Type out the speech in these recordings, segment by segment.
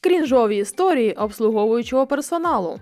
Крінжові історії обслуговуючого персоналу.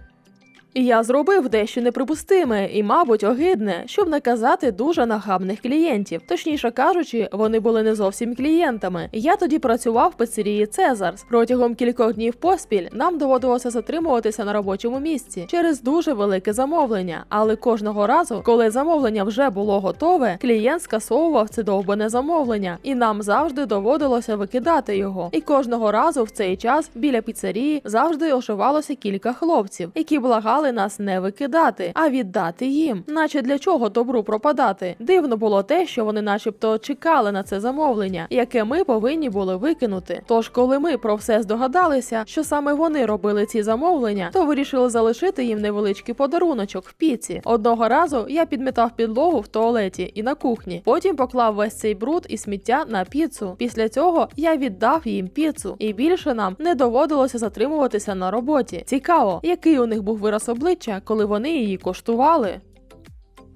Я зробив дещо неприпустиме і, мабуть, огидне, щоб наказати дуже нахабних клієнтів. Точніше кажучи, вони були не зовсім клієнтами. Я тоді працював в пиццерії Цезарс. Протягом кількох днів поспіль нам доводилося затримуватися на робочому місці через дуже велике замовлення. Але кожного разу, коли замовлення вже було готове, клієнт скасовував це довбане замовлення, і нам завжди доводилося викидати його. І кожного разу в цей час біля піцерії завжди ошивалося кілька хлопців, які благали нас не викидати, а віддати їм. Наче для чого добру пропадати? Дивно було те, що вони, начебто, чекали на це замовлення, яке ми повинні були викинути. Тож, коли ми про все здогадалися, що саме вони робили ці замовлення, то вирішили залишити їм невеличкий подаруночок в піці. Одного разу я підмітав підлогу в туалеті і на кухні. Потім поклав весь цей бруд і сміття на піцу. Після цього я віддав їм піцу, і більше нам не доводилося затримуватися на роботі. Цікаво, який у них був вираз обличчя, коли вони її коштували.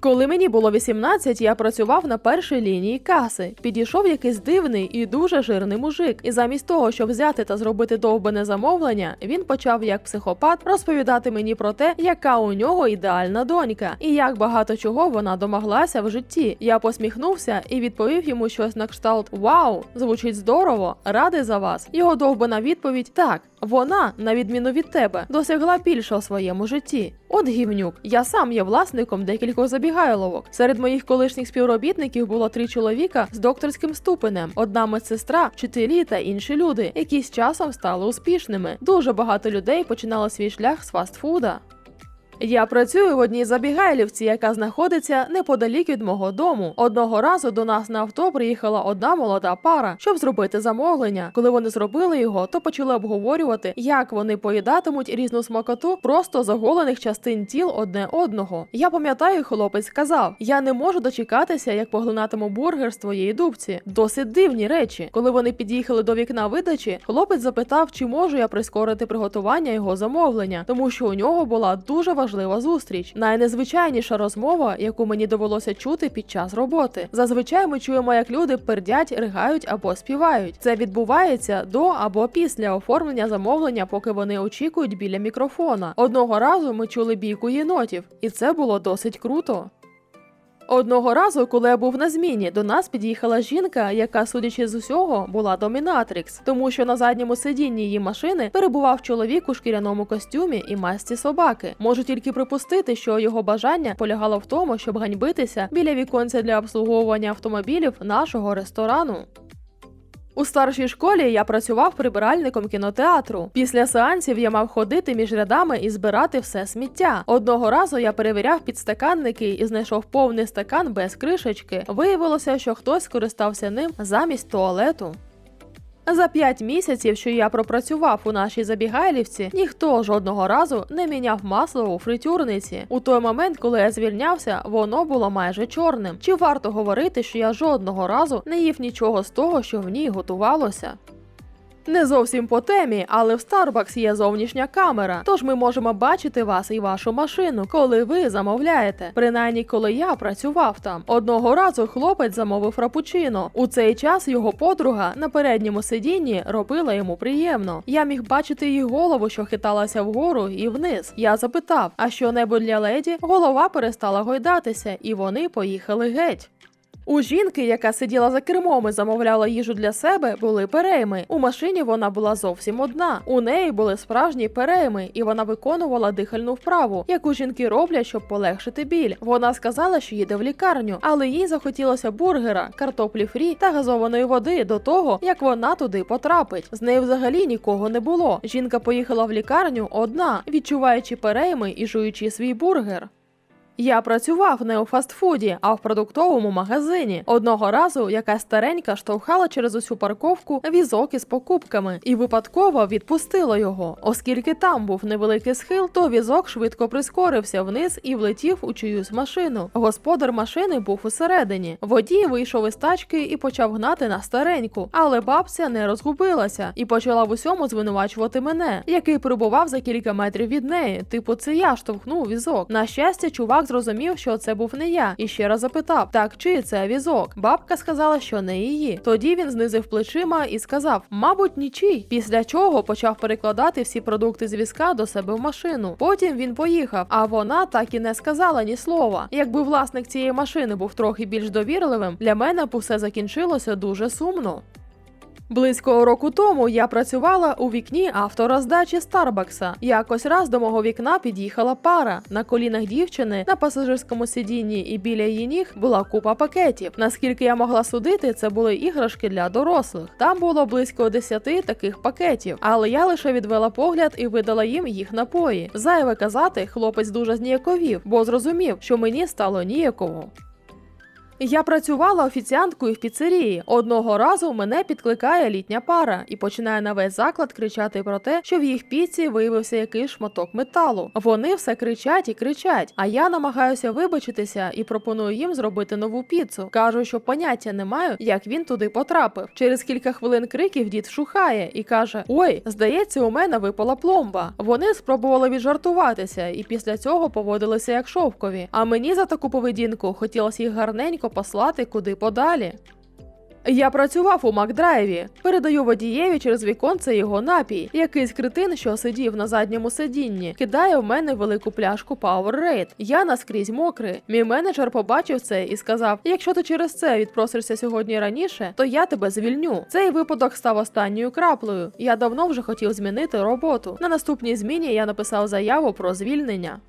Коли мені було 18, я працював на першій лінії каси. Підійшов якийсь дивний і дуже жирний мужик. І замість того, щоб взяти та зробити довбане замовлення, він почав як психопат розповідати мені про те, яка у нього ідеальна донька, і як багато чого вона домоглася в житті. Я посміхнувся і відповів йому щось на кшталт Вау, звучить здорово, радий за вас. Його довбана відповідь так. Вона, на відміну від тебе, досягла більше у своєму житті. От гівнюк, я сам є власником декількох забігайловок. Серед моїх колишніх співробітників було три чоловіка з докторським ступенем, одна медсестра, вчителі та інші люди, які з часом стали успішними. Дуже багато людей починали свій шлях з фастфуда. Я працюю в одній забігайлівці, яка знаходиться неподалік від мого дому. Одного разу до нас на авто приїхала одна молода пара, щоб зробити замовлення. Коли вони зробили його, то почали обговорювати, як вони поїдатимуть різну смакоту просто з оголених частин тіл одне одного. Я пам'ятаю, хлопець сказав: я не можу дочекатися, як поглинатиму бургер з твоєї дубці. Досить дивні речі. Коли вони під'їхали до вікна видачі, хлопець запитав, чи можу я прискорити приготування його замовлення, тому що у нього була дуже важлива зустріч. Найнезвичайніша розмова, яку мені довелося чути під час роботи. Зазвичай ми чуємо, як люди пердять, ригають або співають. Це відбувається до або після оформлення замовлення, поки вони очікують біля мікрофона. Одного разу ми чули бійку єнотів, і це було досить круто. Одного разу, коли я був на зміні, до нас під'їхала жінка, яка, судячи з усього, була домінатрикс, тому що на задньому сидінні її машини перебував чоловік у шкіряному костюмі і масці собаки. Можу тільки припустити, що його бажання полягало в тому, щоб ганьбитися біля віконця для обслуговування автомобілів нашого ресторану. У старшій школі я працював прибиральником кінотеатру. Після сеансів я мав ходити між рядами і збирати все сміття. Одного разу я перевіряв підстаканники і знайшов повний стакан без кришечки. Виявилося, що хтось скористався ним замість туалету. За п'ять місяців, що я пропрацював у нашій забігайлівці, ніхто жодного разу не міняв масло у фритюрниці. У той момент, коли я звільнявся, воно було майже чорним. Чи варто говорити, що я жодного разу не їв нічого з того, що в ній готувалося? Не зовсім по темі, але в Starbucks є зовнішня камера, тож ми можемо бачити вас і вашу машину, коли ви замовляєте. Принаймні, коли я працював там. Одного разу хлопець замовив фрапучино. У цей час його подруга на передньому сидінні робила йому приємно. Я міг бачити її голову, що хиталася вгору і вниз. Я запитав, а що небудь для леді? Голова перестала гойдатися, і вони поїхали геть. У жінки, яка сиділа за кермом і замовляла їжу для себе, були перейми. У машині вона була зовсім одна. У неї були справжні перейми, і вона виконувала дихальну вправу, яку жінки роблять, щоб полегшити біль. Вона сказала, що їде в лікарню, але їй захотілося бургера, картоплі фрі та газованої води до того, як вона туди потрапить. З нею взагалі нікого не було. Жінка поїхала в лікарню одна, відчуваючи перейми і жуючи свій бургер. Я працював не у фастфуді, а в продуктовому магазині. Одного разу якась старенька штовхала через усю парковку візок із покупками і випадково відпустила його. Оскільки там був невеликий схил, то візок швидко прискорився вниз і влетів у чиюсь машину. Господар машини був усередині. Водій вийшов із тачки і почав гнати на стареньку, але бабця не розгубилася і почала в усьому звинувачувати мене, який перебував за кілька метрів від неї. Типу, це я штовхнув візок. На щастя, чувак зрозумів, що це був не я, і ще раз запитав: так, чий це візок? Бабка сказала, що не її. Тоді він знизив плечима і сказав: Мабуть, нічий. Після чого почав перекладати всі продукти з візка до себе в машину. Потім він поїхав, а вона так і не сказала ні слова. Якби власник цієї машини був трохи більш довірливим, для мене б усе закінчилося дуже сумно. Близько року тому я працювала у вікні автороздачі Старбакса. Якось раз до мого вікна під'їхала пара. На колінах дівчини на пасажирському сидінні і біля її ніг була купа пакетів. Наскільки я могла судити, це були іграшки для дорослих. Там було близько десяти таких пакетів, але я лише відвела погляд і видала їм їх напої. Зайве казати, хлопець дуже зніяковів, бо зрозумів, що мені стало ніяково. Я працювала офіціанткою в піцерії. Одного разу мене підкликає літня пара і починає на весь заклад кричати про те, що в їх піці виявився якийсь шматок металу. Вони все кричать і кричать. А я намагаюся вибачитися і пропоную їм зробити нову піцу. Кажу, що поняття не маю, як він туди потрапив. Через кілька хвилин криків дід вшухає і каже: Ой, здається, у мене випала пломба. Вони спробували віджартуватися і після цього поводилися як шовкові. А мені за таку поведінку хотілося їх гарненько послати куди подалі. Я працював у Макдрайві. Передаю водієві через віконце його напій. Якийсь критин, що сидів на задньому сидінні, кидає в мене велику пляшку Powerade. Я наскрізь мокрий. Мій менеджер побачив це і сказав: якщо ти через це відпросишся сьогодні раніше, то я тебе звільню. Цей випадок став останньою краплею. Я давно вже хотів змінити роботу. На наступній зміні я написав заяву про звільнення.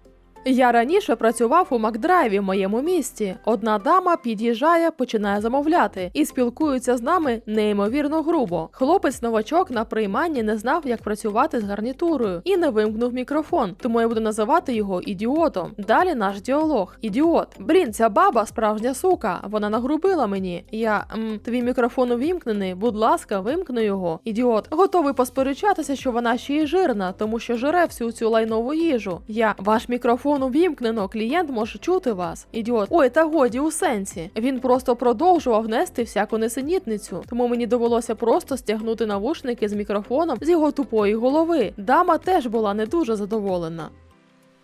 Я раніше працював у Макдрайві в моєму місті. Одна дама під'їжджає, починає замовляти і спілкується з нами неймовірно грубо. Хлопець новачок на прийманні не знав, як працювати з гарнітурою, і не вимкнув мікрофон. Тому я буду називати його ідіотом. Далі наш діалог. Ідіот. Блін, ця баба справжня сука. Вона нагрубила мені. Я м, твій мікрофон увімкнений. Будь ласка, вимкни його. Ідіот. Готовий посперечатися, що вона ще й жирна, тому що жире всю цю лайнову їжу. Я ваш мікрофон увімкнено, клієнт може чути вас. Ідіот. Ой, та годі у сенсі. Він просто продовжував нести всяку несенітницю, тому мені довелося просто стягнути навушники з мікрофоном з його тупої голови. Дама теж була не дуже задоволена.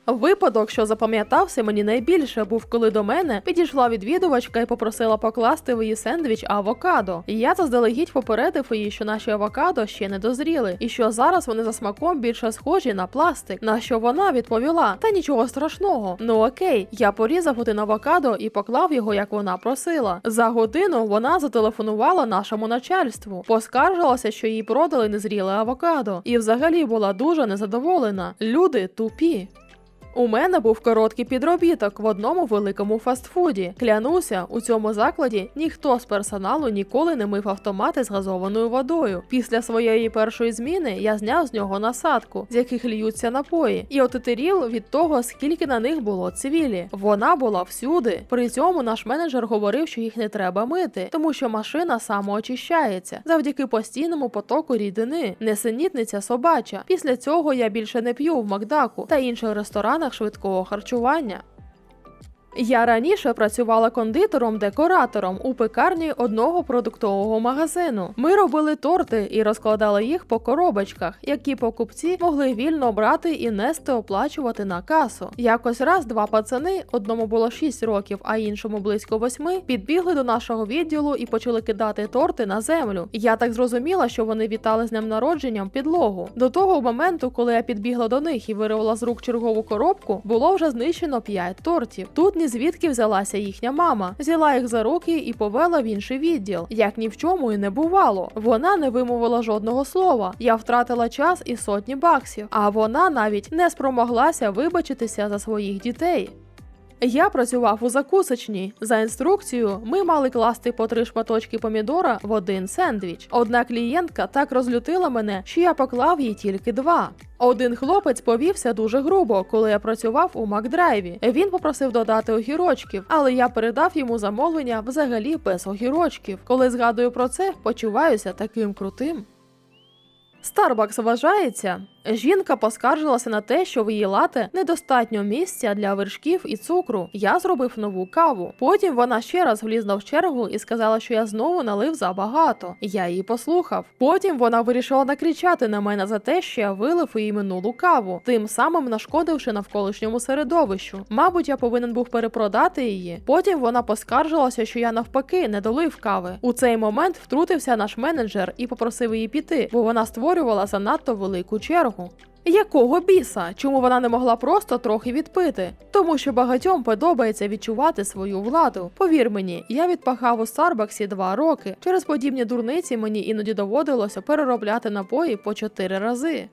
Випадок, що запам'ятався мені найбільше, був коли до мене підійшла відвідувачка і попросила покласти в її сендвіч авокадо. Я заздалегідь попередив її, що наші авокадо ще не дозріли, і що зараз вони за смаком більше схожі на пластик. На що вона відповіла: Та нічого страшного. Ну окей, я порізав один авокадо і поклав його, як вона просила. За годину вона зателефонувала нашому начальству, поскаржилася, що їй продали незріле авокадо, і взагалі була дуже незадоволена. Люди тупі. У мене був короткий підробіток в одному великому фастфуді. Клянуся, у цьому закладі ніхто з персоналу ніколи не мив автомати з газованою водою. Після своєї першої зміни я зняв з нього насадку, з яких льються напої, і отетеріл від того, скільки на них було цивілі. Вона була всюди. При цьому наш менеджер говорив, що їх не треба мити, тому що машина самоочищається завдяки постійному потоку рідини. Несенітниця собача. Після цього я більше не п'ю в Макдаку та інших ресторанах швидкого харчування. Я раніше працювала кондитером-декоратором у пекарні одного продуктового магазину. Ми робили торти і розкладали їх по коробочках, які покупці могли вільно брати і нести оплачувати на касу. Якось раз два пацани, одному було 6 років, а іншому близько 8, підбігли до нашого відділу і почали кидати торти на землю. Я так зрозуміла, що вони вітали з днем народженням підлогу. До того моменту, коли я підбігла до них і вирвала з рук чергову коробку, було вже знищено 5 тортів. Тут ні звідки взялася їхня мама, взяла їх за руки і повела в інший відділ. Як ні в чому і не бувало. Вона не вимовила жодного слова. Я втратила час і сотні баксів, а вона навіть не спромоглася вибачитися за своїх дітей. Я працював у закусочній. За інструкцією, ми мали класти по три шматочки помідора в один сендвіч. Одна клієнтка так розлютила мене, що я поклав їй тільки два. Один хлопець повівся дуже грубо, коли я працював у Макдрайві. Він попросив додати огірочків, але я передав йому замовлення взагалі без огірочків. Коли згадую про це, почуваюся таким крутим. Starbucks вважається Жінка поскаржилася на те, що в її лате недостатньо місця для вершків і цукру. Я зробив нову каву. Потім вона ще раз влізла в чергу і сказала, що я знову налив забагато. Я її послухав. Потім вона вирішила накричати на мене за те, що я вилив її минулу каву, тим самим нашкодивши навколишньому середовищу. Мабуть, я повинен був перепродати її. Потім вона поскаржилася, що я навпаки не долив кави. У цей момент втрутився наш менеджер і попросив її піти, бо вона створювала занадто велику чергу. Якого біса? Чому вона не могла просто трохи відпити? Тому що багатьом подобається відчувати свою владу. Повір мені, я відпахав у Старбаксі два роки. Через подібні дурниці мені іноді доводилося переробляти напої по чотири рази.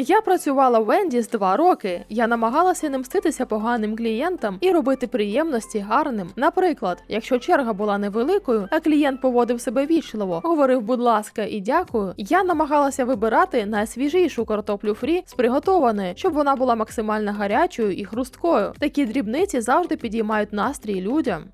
Я працювала в Вендіс два роки. Я намагалася не мститися поганим клієнтам і робити приємності гарним. Наприклад, якщо черга була невеликою, а клієнт поводив себе вічливо, говорив, будь ласка, і дякую. Я намагалася вибирати найсвіжішу картоплю фрі з приготованої, щоб вона була максимально гарячою і хрусткою. Такі дрібниці завжди підіймають настрій людям.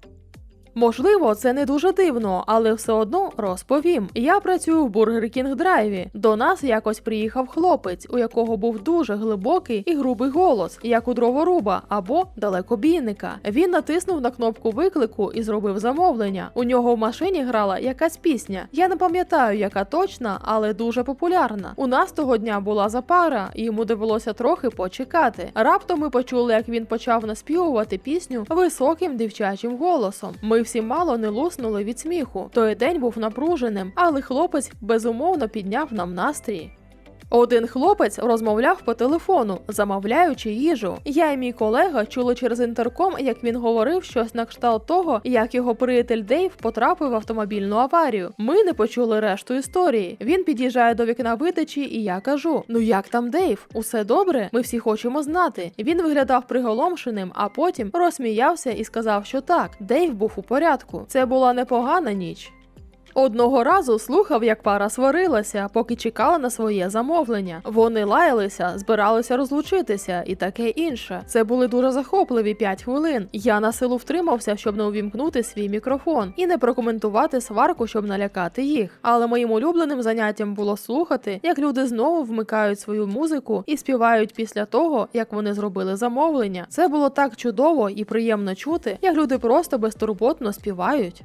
Можливо, це не дуже дивно, але все одно розповім. Я працюю в Бургер Кінг драйві. До нас якось приїхав хлопець, у якого був дуже глибокий і грубий голос, як у дроворуба або далекобійника. Він натиснув на кнопку виклику і зробив замовлення. У нього в машині грала якась пісня. Я не пам'ятаю, яка точна, але дуже популярна. У нас того дня була запара, і йому довелося трохи почекати. Раптом ми почули, як він почав наспівувати пісню високим дівчачим голосом. Ми всі мало не луснули від сміху. Той день був напруженим, але хлопець безумовно підняв нам настрій. Один хлопець розмовляв по телефону, замовляючи їжу. Я і мій колега чули через інтерком, як він говорив щось на кшталт того, як його приятель Дейв потрапив в автомобільну аварію. Ми не почули решту історії. Він під'їжджає до вікна видачі, і я кажу: Ну як там Дейв? Усе добре? Ми всі хочемо знати. Він виглядав приголомшеним, а потім розсміявся і сказав, що так, Дейв був у порядку. Це була непогана ніч. Одного разу слухав, як пара сварилася, поки чекала на своє замовлення. Вони лаялися, збиралися розлучитися і таке інше. Це були дуже захопливі 5 хвилин. Я на силу втримався, щоб не увімкнути свій мікрофон і не прокоментувати сварку, щоб налякати їх. Але моїм улюбленим заняттям було слухати, як люди знову вмикають свою музику і співають після того, як вони зробили замовлення. Це було так чудово і приємно чути, як люди просто безтурботно співають.